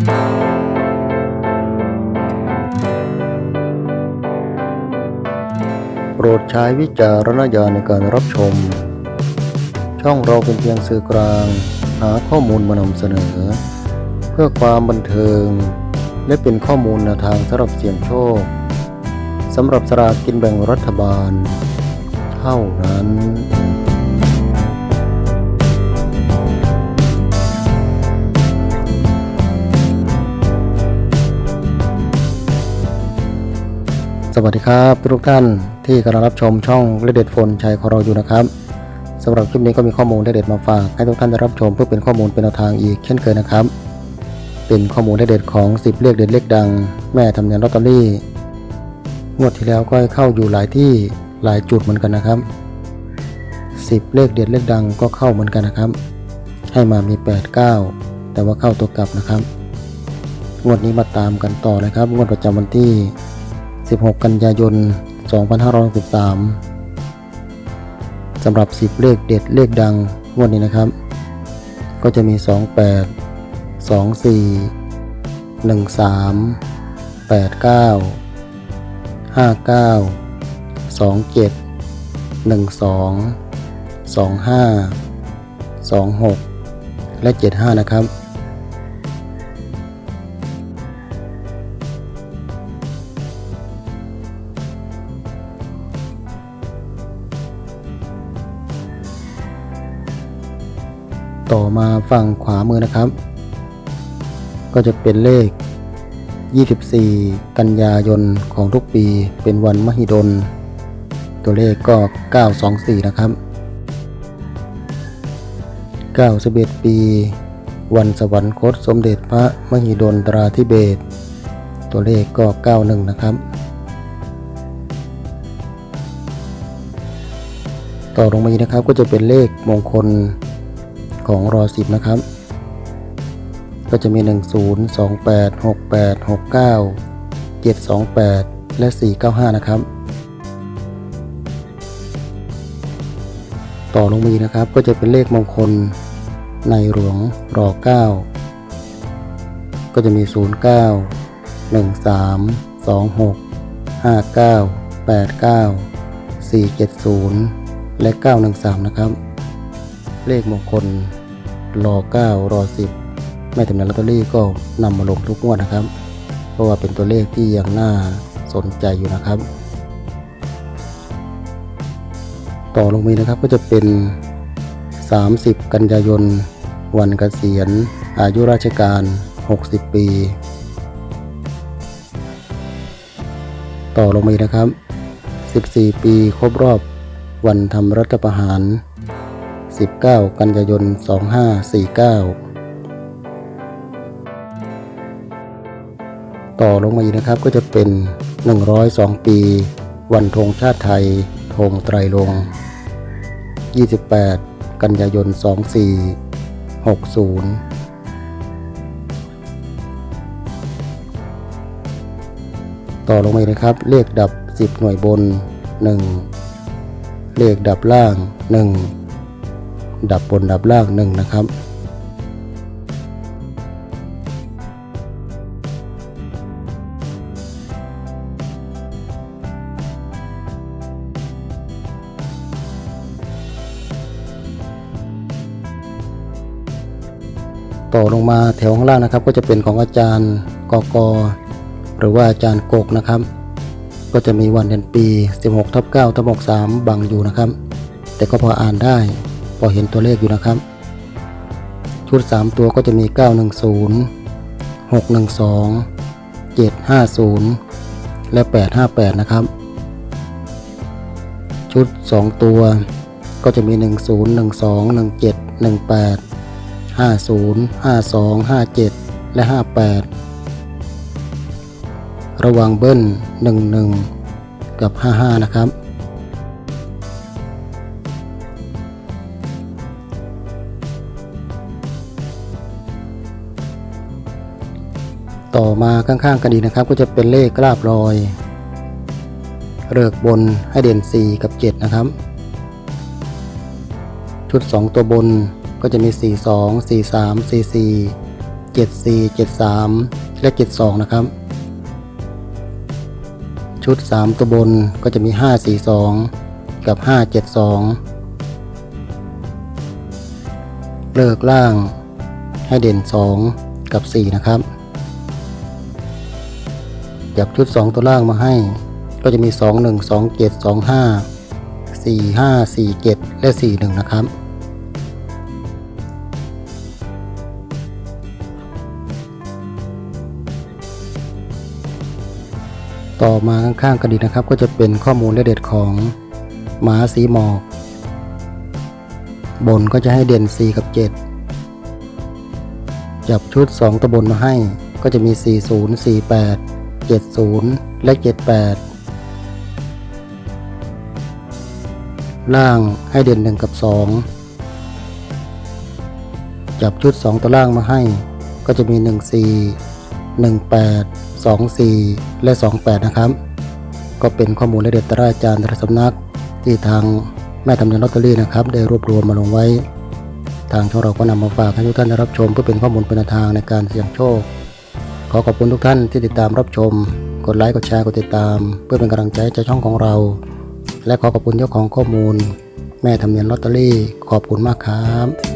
โปรดใช้วิจารณญาณในการรับชม ช่องเราเป็นเพียงสื่อกลาง หาข้อมูลมานำเสนอ เพื่อความบันเทิง และเป็นข้อมูลแนวทางสำหรับเสี่ยงโชคสำหรับสลากกินแบ่งรัฐบาล เท่านั้น วัสดีครับทุกท่านที่กำลังรับชมช่องเลเด็ดโฟนชัยของเราอยู่นะครับสำหรับคลิปนี้ก็มีข้อมูลเลเด็ดมาฝากให้ทุกท่านได้รับชมเพื่อเป็นข้อมูลเป็นแนวทางอีกเช่นเคยนะครับ เป็นข้อมูลเลเด็ดของ 10 เลขเด็ดเลขดัง แม่ทำเนียนลอตเตอรี่งวดที่แล้วก็เข้าอยู่หลายที่หลายจุดเหมือนกันนะครับ 10 เลขเด็ดเลขดังก็เข้าเหมือนกันนะครับ ให้มามี 8 9 แต่ว่าเข้าตัวกลับนะครับงวดนี้มาตามกันต่อนะครับงวดประจำวันที่ 16 กันยายน 2563สำหรับ 10 เลขเด็ดเลขดังงวดนี้นะครับ ก็จะมี 28 24 13 89 59 27 12 25 26 และ 75 นะครับ ต่อมาฝั่งขวามือนะครับ ก็จะเป็นเลข 24 กันยายนของทุกปีเป็นวันมหิดล ตัวเลขก็ 924 นะครับ 91 ปี วันสวรรคตสมเด็จพระมหิดลตราธิเบศตัวเลขก็ 91 นะครับ ต่อลงมาอีกนะครับก็จะเป็นเลขมงคล ของรอสิบนะครับ ก็จะมี 10 28 68 69 728 และ 495 นะครับ ต่อลงมีนะครับก็จะเป็นเลขมงคลในหลวงรอ 9 ก็จะมี 09 13 26 59 89 470 และ 913 นะครับ เลขมงคล รอ9รอ10 ไม่ทำนานลอตเตอรี่ก็นำมาลงทุกงวดนะครับ เพราะว่าเป็นตัวเลขที่ยังน่าสนใจอยู่นะครับ ต่อลงมีนะครับก็จะเป็น 30 กันยายน วันเกษียณ อายุราชการ 60 ปี ต่อลงมีนะครับ 14 ปีครบรอบวันทำรัฐประหาร 19 กันยายน 2549 ต่อลงมาอีกนะครับก็จะเป็น 102 ปี วันธงชาติไทยธงไตรรง28 กันยายน 2460ต่อลงมาอีกนะครับ เลขดับ 10 หน่วยบน 1 เลขดับล่าง 1 ดับบนดับล่าง1นะครับ ต่อลงมาแถวข้างล่างนะครับ ก็จะเป็นของอาจารย์กกหรือว่าอาจารย์กกนะครับก็จะมีวันเดือนปี 16ทับ9ทับ63 บังอยู่นะครับ แต่ก็พออ่านได้ พอเห็นตัวเลขอยู่นะครับ ชุด 3 ตัวก็จะมี 910 612 750 และ 858 นะครับ ชุด 2 ตัวก็จะมี 10 12 17 18 50 52 57 และ 58 ระวังเบิ้ล 11 กับ 55 นะครับ ต่อมาข้างๆกันดีนะครับ ก็จะเป็นเลขกราบรอยเลิกบนให้เด่น 4 กับ 7 นะครับ ชุด 2 ตัวบนก็จะมี 4 2 4 3 4 4 74 73 และ 72 นะครับ ชุด 3 ตัวบนก็จะมี 542 กับ 572 เลิกล่างให้เด่น 2 กับ 4 นะครับ จับชุด 2 ตัวล่างมาให้ ก็จะมี 2 1 2 7 2 5 4 5 4 7 และ 4 1 นะครับ ต่อมาข้างๆกระดิกนะครับ ก็จะเป็นข้อมูลและเด็ดของหมาสีหมอกบนก็จะให้เด่น 4 กับ 7 จับชุด 2 ตัวบนมาให้ก็จะมี 40 48 70 และ 78 ล่างให้เด่น 1 กับ 2 จับชุด 2 ตัวล่างมาให้ ก็จะมี 14 18 24 และ 28 นะครับ ก็เป็นข้อมูลและเด็ดตราอาจารย์แต่ละสำนักที่ทางแม่ทำเนียนลอตเตอรี่นะครับ ได้รวบรวมมาลงไว้ ทางช่องเราก็นำมาฝากให้ทุกท่านได้รับชมเพื่อเป็นข้อมูลเป็นแนวทางในการเสี่ยงโชค ขอขอบคุณทุกท่านที่ติดตามรับชม กดไลค์ กดแชร์ กดติดตาม เพื่อเป็นกำลังใจใจช่องของเรา และขอขอบคุณเจ้าของข้อมูล แม่ทำเนียนลอตเตอรี่ ขอบคุณมากครับ